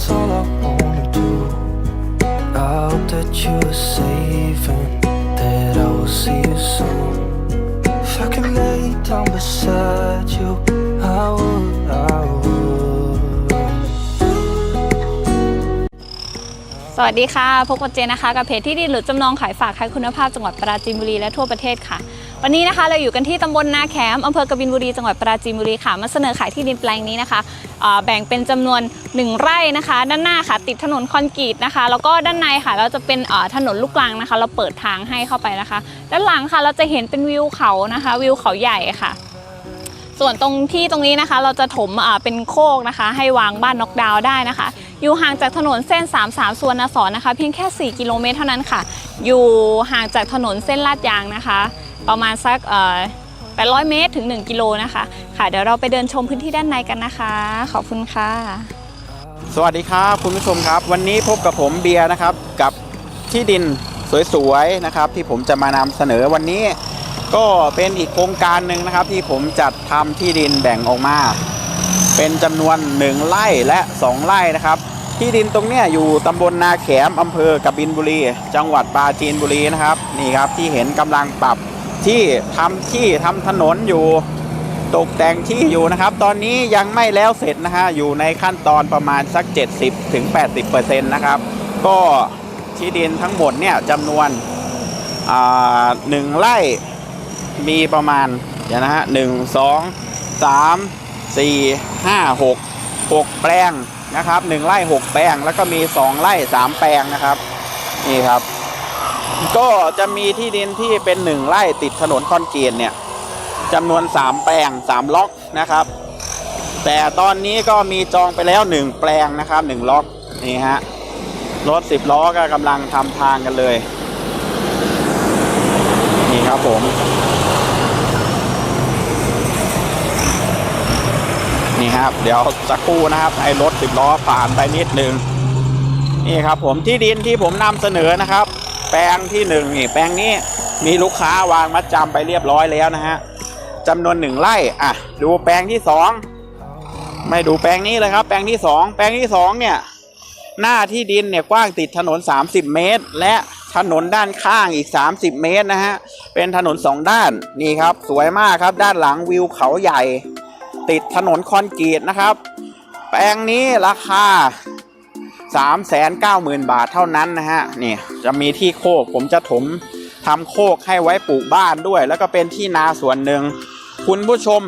that's all I wanna do. I hope that you are safe and that I will see you soon. If I could lay down beside you, I would, I would. สวัสดีค่ะ พบกับเจนนะคะ กับเพจที่ดินหรือจำนองขายฝากขายคุณภาพจังหวัดปราจีนบุรีและทั่วประเทศค่ะ วันนี้นะคะเราอยู่กันที่ตำบลนาแคมอำเภอกบินบุรีจังหวัดปราจีนบุรีค่ะมาเสนอขายที่ดินแปลงนี้นะคะแบ่งเป็นจำนวน 1 ไร่นะคะ ด้านหน้าค่ะติดถนนคอนกรีตนะคะ แล้วก็ด้านในค่ะเราจะเป็นถนนลูกรังนะคะ เราเปิดทางให้เข้าไปนะคะ ด้านหลังค่ะเราจะเห็นเป็นวิวเขานะคะ วิวเขาใหญ่ค่ะส่วนตรงที่ตรงนี้นะคะเราจะถมเป็นโคกนะคะ ให้วางบ้านน็อกดาวน์ได้นะคะ อยู่ห่างจากถนนเส้น 33 ส่วนนสอนนะคะ เพียงแค่ 4 กิโลเมตรเท่านั้นค่ะ อยู่ห่างจากถนนเส้นลาดยางนะคะ ประมาณสักเอ่อ800 เมตรถึง 1 กิโลนะคะ ค่ะ เดี๋ยวเราไปเดินชมพื้นที่ด้านในกันนะคะ ขอบคุณค่ะ สวัสดีครับคุณผู้ชมครับ วันนี้พบกับผมเบียร์นะครับ กับที่ดินสวยๆนะครับ ที่ผมจะมานำเสนอวันนี้ ก็เป็นอีกโครงการหนึ่งนะครับ ที่ผมจัดทำที่ดินแบ่งออกมา เป็นจำนวน 1 ไร่และ 2 ไร่นะครับ ที่ดินตรงนี้อยู่ตำบลนาแขมอำเภอกบินบุรี จังหวัดปราจีนบุรีนะครับนี่ครับที่เห็นกำลังปรับ ที่ทำที่ทำถนนอยู่ตกแต่งที่อยู่นะครับ ตอนนี้ยังไม่แล้วเสร็จนะฮะอยู่ในขั้นตอนประมาณสัก 70ถึง80%นะครับ ก็ที่ดินทั้งหมดเนี่ยจำนวนอ่าหนึ่งไร่มีประมาณเดี๋ยวนะฮะหนึ่งสองสามสี่ห้าหกหกแปลงนะครับหนึ่งไร่หกแปลง แล้วก็มีสองไร่สามแปลงนะครับ นี่ครับ ก็จะมีที่ดินที่เป็นหนึ่งไร่ติดถนนคอนกรีตเนี่ยจำนวน3แปลง3ล็อกนะครับ แต่ตอนนี้ก็มีจองไปแล้ว1แปลงนะครับ1ล็อกนี่ฮะรถ10ล้อก็กำลังทำทางกันเลย นี่ครับผม นี่ครับ เดี๋ยวสักครู่นะครับให้รถ10ล้อผ่านไปนิดนึงนี่ครับผมที่ดินที่ผมนำเสนอนะครับ แปลงที่หนึ่งนี่แปลงนี้มีลูกค้าวางมัดจำไปเรียบร้อยแล้วนะฮะจำนวนหนึ่งไร่อะ ดูแปลงที่สองไม่ดูแปลงนี้เลยครับ แปลงที่สองแปลงที่สองเนี่ย หน้าที่ดินเนี่ยกว้างติดถนน 30 เมตร และถนนด้านข้างอีก 30 เมตรนะฮะเป็นถนนสองด้านนี่ครับ สวยมากครับ ด้านหลังวิวเขาใหญ่ ติดถนนคอนกรีตนะครับ แปลงนี้ราคา 390,000 บาทเท่านั้นนะฮะนี่จะมีที่โคกผมจะถมทำโคกให้ไว้ปลูกบ้านด้วย แล้วก็เป็นที่นาส่วนหนึ่ง คุณผู้ชม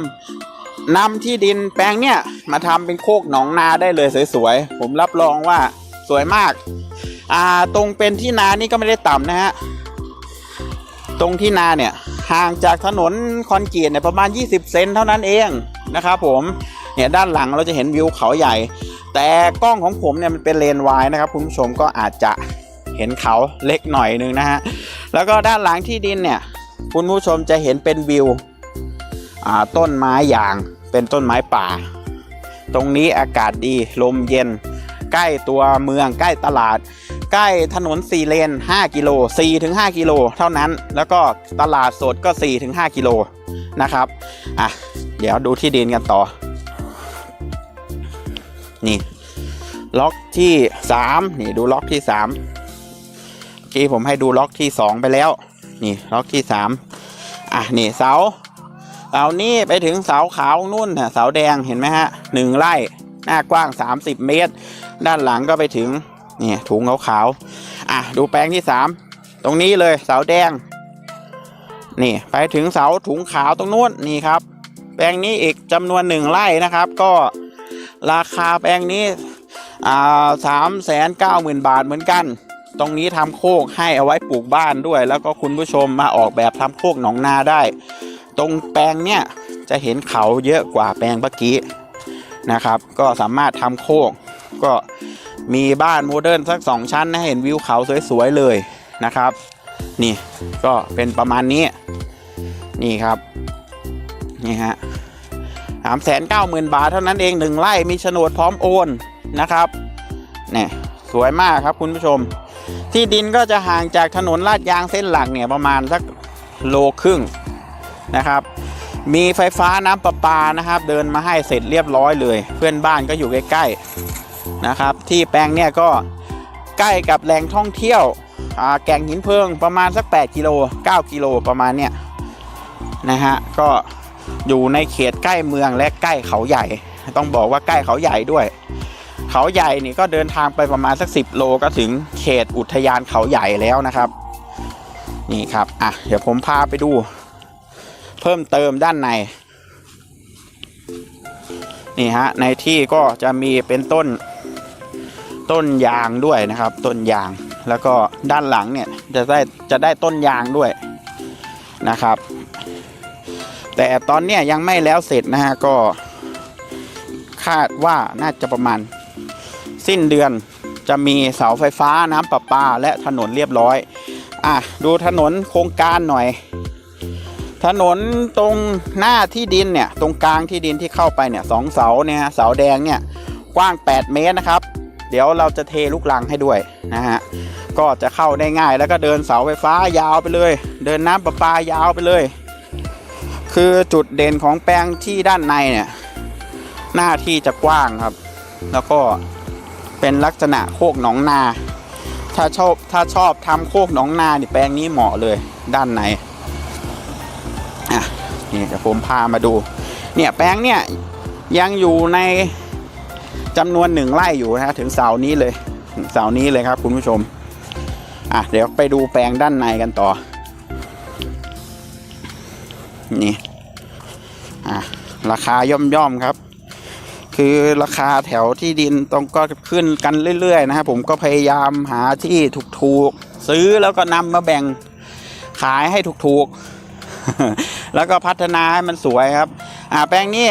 นำที่ดินแปลงเนี่ยมาทำเป็นโคกหนองนาได้เลยสวยๆ ผมรับรองว่าสวยมาก อ่าตรงเป็นที่นานี่ก็ไม่ได้ต่ำนะฮะ ตรงที่นาเนี่ยห่างจากถนนคอนกรีตเนี่ยประมาณ 20 เซนเท่านั้นเองนะครับผม เนี่ยด้านหลังเราจะเห็นวิวเขาใหญ่ แต่กล้องของผมเนี่ยมันเป็นเลนส์วายนะครับคุณผู้ชมก็อาจจะเห็นเขาเล็กหน่อยนึงนะฮะแล้วก็ด้านหลังที่ดินเนี่ยคุณผู้ชมจะเห็นเป็นวิวต้นไม้อย่างเป็นต้นไม้ป่า ตรงนี้อากาศดีลมเย็น ใกล้ตัวเมืองใกล้ตลาด ใกล้ถนน4เลน 5 กิโล4ถึง5กิโลเท่านั้น แล้วก็ตลาดสดก็4ถึง5กิโลนะครับอะเดี๋ยวดูที่ดินกันต่อ นี่ ล็อกที่สามนี่ดูล็อกที่สามเมื่อกี้ผมให้ดูล็อกที่สองไปแล้ว นี่ล็อกที่สามอะนี่เสาเสานี้ไปถึงเสาขาวนุ่นนะเสาแดงเห็นไหมฮะหนึ่งไร่หน้ากว้าง 30 เมตร ด้านหลังก็ไปถึงนี่ถุงขาวขาวๆอะดูแปลงที่สามตรงนี้เลยเสาแดง นี่ไปถึงเสาถุงขาวตรงนู้นนี่ครับ แปลงนี้อีกจำนวนหนึ่งไร่นะครับ ก็ ราคาแปลงนี้สามแสนเก้าหมื่นบาทเหมือนกัน ตรงนี้ทำโคกให้เอาไว้ปลูกบ้านด้วย แล้วก็คุณผู้ชมมาออกแบบทำโคกหนองนาได้ ตรงแปลงเนี่ยจะเห็นเขาเยอะกว่าแปลงเมื่อกี้นะครับ ก็สามารถทำโคกก็มีบ้านโมเดิร์นสักสองชั้นนะเห็นวิวเขาสวยๆเลยนะครับ นี่ก็เป็นประมาณนี้ นี่ครับ นี่ฮะ สามแสนเก้าหมื่นบาทเท่านั้นเองหนึ่งไร่มีโฉนดพร้อมโอนนะครับเนี่ยสวยมากครับคุณผู้ชม ที่ดินก็จะห่างจากถนนลาดยางเส้นหลักเนี่ยประมาณสักโลครึ่งนะครับ มีไฟฟ้าน้ำประปานะครับ เดินมาให้เสร็จเรียบร้อยเลย เพื่อนบ้านก็อยู่ใกล้ๆนะครับ ที่แปลงเนี่ยก็ใกล้กับแหล่งท่องเที่ยวอาแก่งหินเพลิงประมาณสัก 8 กิโล 9 กิโลประมาณเนี่ยนะฮะก็ อยู่ในเขตใกล้เมืองและใกล้เขาใหญ่ ต้องบอกว่าใกล้เขาใหญ่ด้วย เขาใหญ่นี่ก็เดินทางไปประมาณสัก 10 โลก็ถึงเขตอุทยานเขาใหญ่แล้วนะครับ นี่ครับอะเดี๋ยวผมพาไปดู เพิ่มเติมด้านใน นี่ฮะในที่ก็จะมีเป็นต้นต้นยางด้วยนะครับ ต้นยางแล้วก็ด้านหลังเนี่ยจะได้จะได้ต้นยางด้วยนะครับ แต่ตอนเนี้ยยังไม่แล้วเสร็จนะฮะก็คาดว่าน่าจะประมาณ สิ้นเดือนจะมีเสาไฟฟ้าน้ำประปา และถนนเรียบร้อย อะ ดูถนนโครงการหน่อย ถนนตรงหน้าที่ดินเนี่ย ตรงกลางที่ดินที่เข้าไปเนี่ยสองเสาเนี่ยเสาแดงเนี่ย กว้าง 8 เมตรนะครับ เดี๋ยวเราจะเทลูกลังให้ด้วยนะฮะ ก็จะเข้าได้ง่ายแล้วก็เดินเสาไฟฟ้ายาวไปเลย เดินน้ำประปายาวไปเลย คือจุดเด่นของแปลงที่ด้านในเนี่ย หน้าที่จะกว้างครับ แล้วก็เป็นลักษณะโคกหนองนา ถ้าชอบถ้าชอบทำโคกหนองนาเนี่แปลงนี้เหมาะเลยด้านในอะนี่เดี๋ยวผมพามาดู เนี่ยแปลงเนี่ยยังอยู่ในจำนวนหนึ่งไร่อยู่นะถึงเสานี้เลยถึงเสานี้เลยครับคุณผู้ชมอะเดี๋ยวไปดูแปลงด้านในกันต่อ นี่ราคาย่อมย่อมๆครับ คือราคาแถวที่ดินต้องก็ขึ้นกันเรื่อย ๆ นะครับผมก็พยายามหาที่ถูกๆ ซื้อแล้วก็นำมาแบ่งขายให้ถูกๆ แล้วก็พัฒนาให้มันสวยครับ อ่าแปลงนี้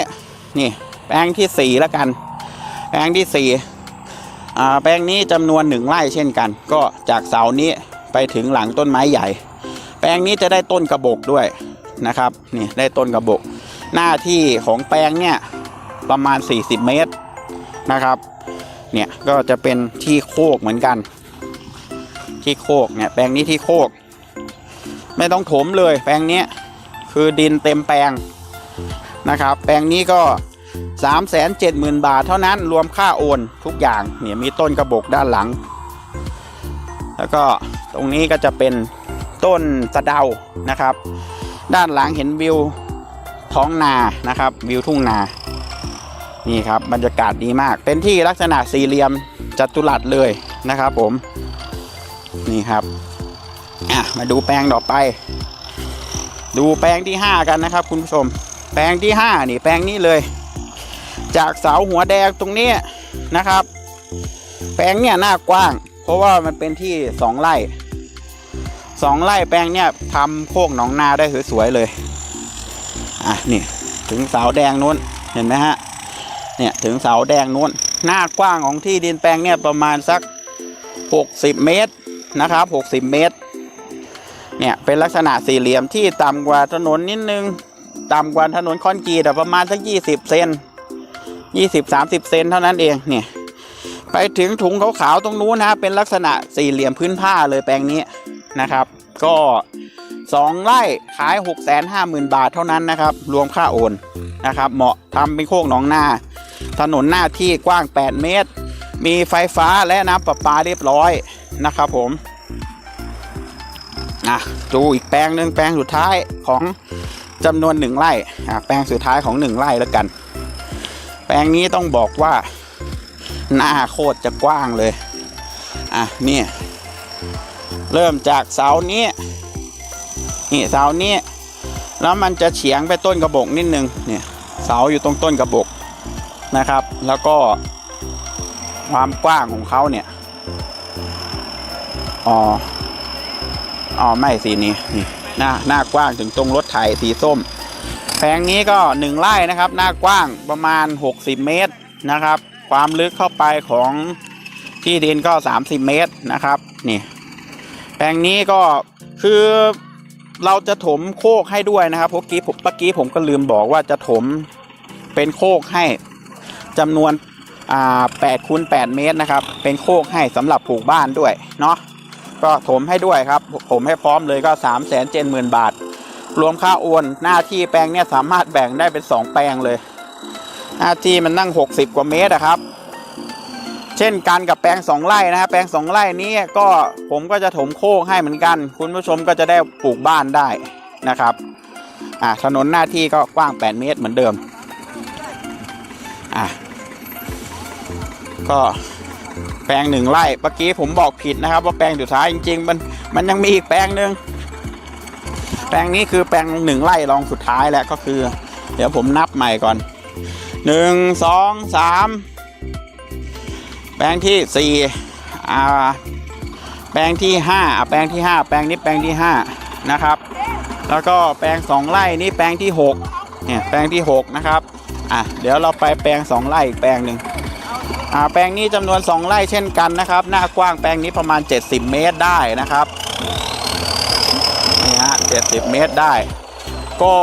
นี่ แปลงที่สี่แล้วกัน แปลงที่สี่อ่าแปลงนี้จำนวนหนึ่งไร่เช่นกัน ก็จากเสานี้ไปถึงหลังต้นไม้ใหญ่ แปลงนี้จะได้ต้นกระบอกด้วย นะครับนี่ได้ต้นกระบอกหน้าที่ของแปลงเนี่ยประมาณ 40 เมตรนะครับเนี่ยก็จะเป็นที่โคกเหมือนกัน ที่โคกเนี่ยแปลงนี้ที่โคก ไม่ต้องถมเลยแปลงนี้คือดินเต็มแปลงนะครับ แปลงนี้ก็3 7 0 0 0 0 บาทเท่านั้นรวมค่าโอนทุกอย่างเนี่ยมีต้นกระบอกด้านหลัง แล้วก็ตรงนี้ก็จะเป็นต้นสะเดานะครับ ด้านหลังเห็นวิวท้องนานะครับ วิวทุ่งนา นี่ครับบรรยากาศดีมาก เป็นที่ลักษณะสี่เหลี่ยมจัตุรัสเลยนะครับผม นี่ครับมาดูแปลงต่อไป ดูแปลงที่ 5 กันนะครับ คุณผู้ชม แปลงที่ 5 นี่แปลงนี้เลย จากเสาหัวแดงตรงนี้นะครับ แปลงเนี่ยหน้ากว้าง เพราะว่ามันเป็นที่สองไร่ สองไร่แปลงเนี่ยทำโคกหนองนาได้สวยๆเลย อะนี่ถึงเสาแดงนู้นเห็นไหมฮะ เนี่ยถึงเสาแดงนู้น หน้ากว้างของที่ดินแปลงเนี่ยประมาณสัก 60 เมตรนะครับ 60 เมตร เนี่ยเป็นลักษณะสี่เหลี่ยมที่ต่ำกว่าถนนนิดนึง ต่ำกว่าถนนคอนกรีตประมาณสัก 20 เซน20 30 เซนเท่านั้นเองเนี่ยไปถึงถุงขาวๆตรงนู้นนะเป็นลักษณะสี่เหลี่ยมพื้นผ้าเลยแปลงนี้ นะครับ ก็สองไร่ขาย 6 5 0 0 0 0 บาทเท่านั้นนะครับ รวมค่าโอนนะครับ เหมาะทำเป็นโคกหนองนา ถนนหน้าที่กว้าง 8 เมตร มีไฟฟ้าและน้ำประปาเรียบร้อยนะครับผมอะดูอีกแปลงหนึ่งแปลงสุดท้ายของจำนวนหนึ่งไร่อะแปลงสุดท้ายของหนึ่งไร่แล้วกัน แปลงนี้ต้องบอกว่า หน้าโคตรจะกว้างเลย อะเนี่ย เริ่มจากเสานี้นี่เสานี้แล้วมันจะเฉียงไปต้นกระบอกนิดนึงเนี่ยเสาอยู่ตรงต้นกระบอกนะครับ แล้วก็ความกว้างของเขาเนี่ยอ๋ออ๋อไม่สีนี้นี่หน้าหน้ากว้างถึงตรงรถไถสีส้มแปลงนี้ก็หนึ่งไร่นะครับ หน้ากว้างประมาณ 60 เมตรนะครับ ความลึกเข้าไปของที่ดินก็ 30 เมตรนะครับ นี่ ปลงนี้ก็คือเราจะถมโคกให้ด้วยนะครับเมื่อกี้ผมเมื่อกี้ผมก็ลืมบอกว่าจะถมเป็นโคกให้จำนวนอ่า8คูณ8เมตรนะครับ เป็นโคกให้สำหรับปลูกบ้านด้วยเนาะก็ถมให้ด้วยครับผมให้พร้อมเลยก็3 7 0 0 0 0บาท รวมค่าโอนหน้าที่แปลงเนี่ยสามารถแบ่งได้เป็น2แปลงเลย หน้าที่มันนั่ง60กว่าเมตรอะครับ เช่นกันกับแปลง2ไร่นะครับแปลง2ไร่นี้ก็ผมก็จะถมโคกให้เหมือนกัน คุณผู้ชมก็จะได้ปลูกบ้านได้นะครับอ่าถนนหน้าที่ก็กว้าง 8 เมตรเหมือนเดิมอะก็แปลงหนึ่งไร่เมื่อกี้ผมบอกผิดนะครับว่าแปลงสุดท้ายจริง ๆ มันมันยังมีอีกแปลงหนึ่งแปลงนี้คือแปลงหนึ่งไร่รองสุดท้ายแล้วก็คือ เดี๋ยวผมนับใหม่ก่อนหนึ่งสองสาม ปลงที่สี่อ่าแปลงที่ห้าอะแปลงที่ห้าแปลงนี้แปลงที่ห้านะครับ แล้วก็แปลงสองไร่นี่แปลงที่หกเนี่ยแปลงที่หกนะครับอะเดี๋ยวเราไปแปลงสองไร่อีกแปลงหนึ่งอ่าแปลงนี้จำนวนสองไร่เช่นกันนะครับ หน้ากว้างแปลงนี้ประมาณ 70 เมตรได้นะครับนี่ฮะ70เมตรได้ ก็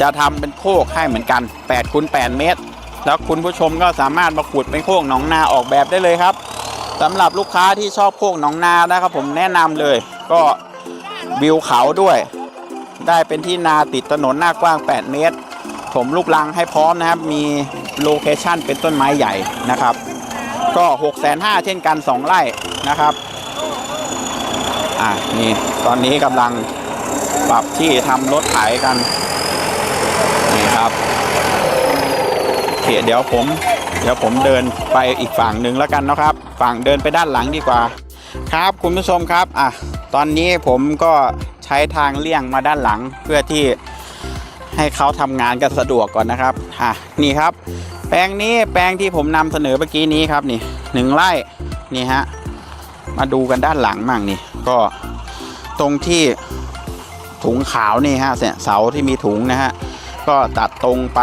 จะทำเป็นโคกให้เหมือนกัน8คูณ8เมตร แล้วคุณผู้ชมก็สามารถมาขุดเป็นโคกหนองนาออกแบบได้เลยครับสำหรับลูกค้าที่ชอบโคกหนองนานะครับ ผมแนะนำเลย ก็วิวเขาด้วย ได้เป็นที่นาติดถนนหน้ากว้าง 8 เมตร ผมลูกลังให้พร้อมนะครับ มีโลเคชั่นเป็นต้นไม้ใหญ่นะครับ ก็6 5 0 0 0เช่นกัน 2 ไร่นะครับอะนี่ตอนนี้กำลังปรับที่ทำรถไถกันนี่ครับ เคเดี๋ยวผม เดี๋ยวผมเดินไปอีกฝั่งหนึ่งแล้วกันนะครับ ฝั่งเดินไปด้านหลังดีกว่า ครับคุณผู้ชมครับอะตอนนี้ผมก็ใช้ทางเลี่ยงมาด้านหลังเพื่อที่ให้เขาทำงานกันสะดวกก่อนนะครับอะนี่ครับ แปลงนี้แปลงที่ผมนำเสนอเมื่อกี้นี้ครับนี่หนึ่งไร่นี่ฮะมาดูกันด้านหลังมั่งนี่ก็ตรงที่ถุงขาวนี่ฮะเสาที่มีถุงนะฮะก็ตัดตรงไป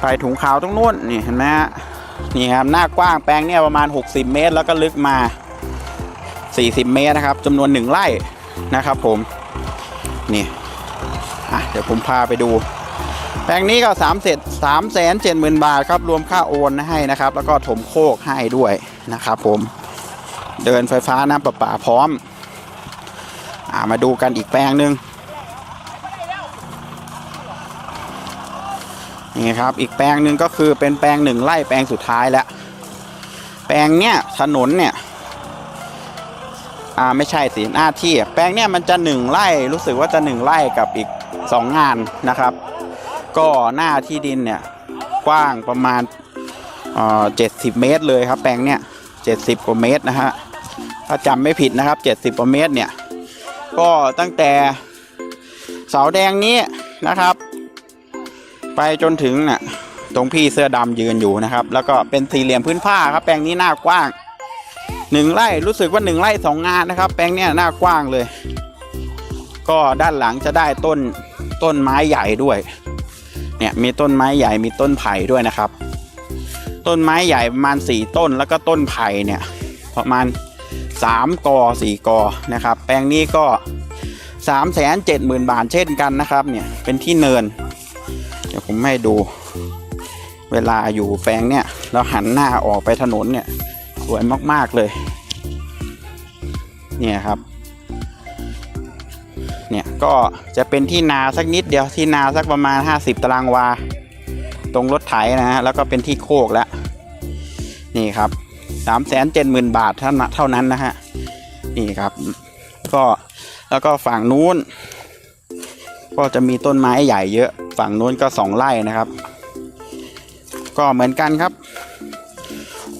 ไปถุงขาวตรงนู้นนี่เห็นไหมฮะนี่ครับหน้ากว้างแปลงเนี่ยประมาณ 60 เมตร แล้วก็ลึกมา 40 เมตรนะครับจำนวนหนึ่งไร่นะครับ ผมนี่อะเดี๋ยวผมพาไปดู แปลงนี้ก็3เสร็จ3แสนเจ็ดหมื่นบาทครับรวมค่าโอนให้นะครับ แล้วก็ถมโคกให้ด้วยนะครับ ผมเดินไฟฟ้าน้ำประปาพร้อมอ่ามาดูกันอีกแปลงหนึ่ง นี่ครับอีกแปลงหนึ่งก็คือเป็นแปลงหนึ่งไร่แปลงสุดท้ายแล้ว แปลงเนี้ยถนนเนี่ยอ่าไม่ใช่สิหน้าที่แปลงเนี้ยมันจะหนึ่งไร่รู้สึกว่าจะหนึ่งไร่กับอีกสองงานนะครับ ก็หน้าที่ดินเนี่ยกว้างประมาณเอ่อเจ็ดสิบเมตรเลยครับ แปลงเนี้ยเจ็ดสิบกว่าเมตรนะฮะถ้าจำไม่ผิดนะครับ70กว่าเมตรเนี่ยก็ตั้งแต่เสาแดงนี้นะครับ ไปจนถึงน่ะตรงพี่เสื้อดำยืนอยู่นะครับ แล้วก็เป็นสี่เหลี่ยมพื้นผ้าครับ แปลงนี้หน้ากว้างหนึ่งไร่รู้สึกว่าหนึ่งไร่สองงานนะครับ แปลงเนี้ยหน้ากว้างเลย ก็ด้านหลังจะได้ต้นต้นไม้ใหญ่ด้วย เนี่ยมีต้นไม้ใหญ่มีต้นไผ่ด้วยนะครับ ต้นไม้ใหญ่ประมาณสี่ต้นแล้วก็ต้นไผ่เนี่ยประมาณ3กอ4กอนะครับ แปลงนี้ก็3 7 0 0 0 0บาทเช่นกันนะครับ เนี่ยเป็นที่เนิน ดี๋ยวผมให้ดู เวลาอยู่แปลงเนี่ยเราหันหน้าออกไปถนนเนี่ย สวยมากๆเลย เนี่ยครับ เนี่ยก็จะเป็นที่นาสักนิดเดียวที่นาสักประมาณ 50 ตารางวา ตรงรถไถนะฮะแล้วก็เป็นที่โคกแล้ว นี่ครับสามแสนเจ็ดหมื่นบาทเท่านั้นเท่านั้นนะฮะนี่ครับ ก็แล้วก็ฝั่งนู้น ก็จะมีต้นไม้ใหญ่เยอะฝั่งนู้นก็สองไร่นะครับ ก็เหมือนกันครับ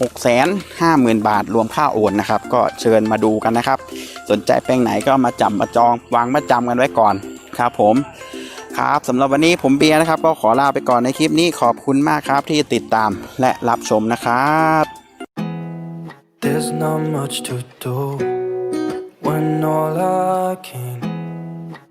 หกแสนห้าหมื่นบาทรวมค่าโอนนะครับ ก็เชิญมาดูกันนะครับ สนใจแปลงไหนก็มาจำมาจองวางมาจำกันไว้ก่อนครับผมครับสำหรับวันนี้ผมเบียร์นะครับ ก็ขอลาไปก่อนในคลิปนี้ขอบคุณมากครับที่ติดตามและรับชมนะครับ There's not much to do when all I can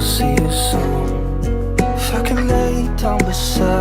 see you soon. If I can lay down beside.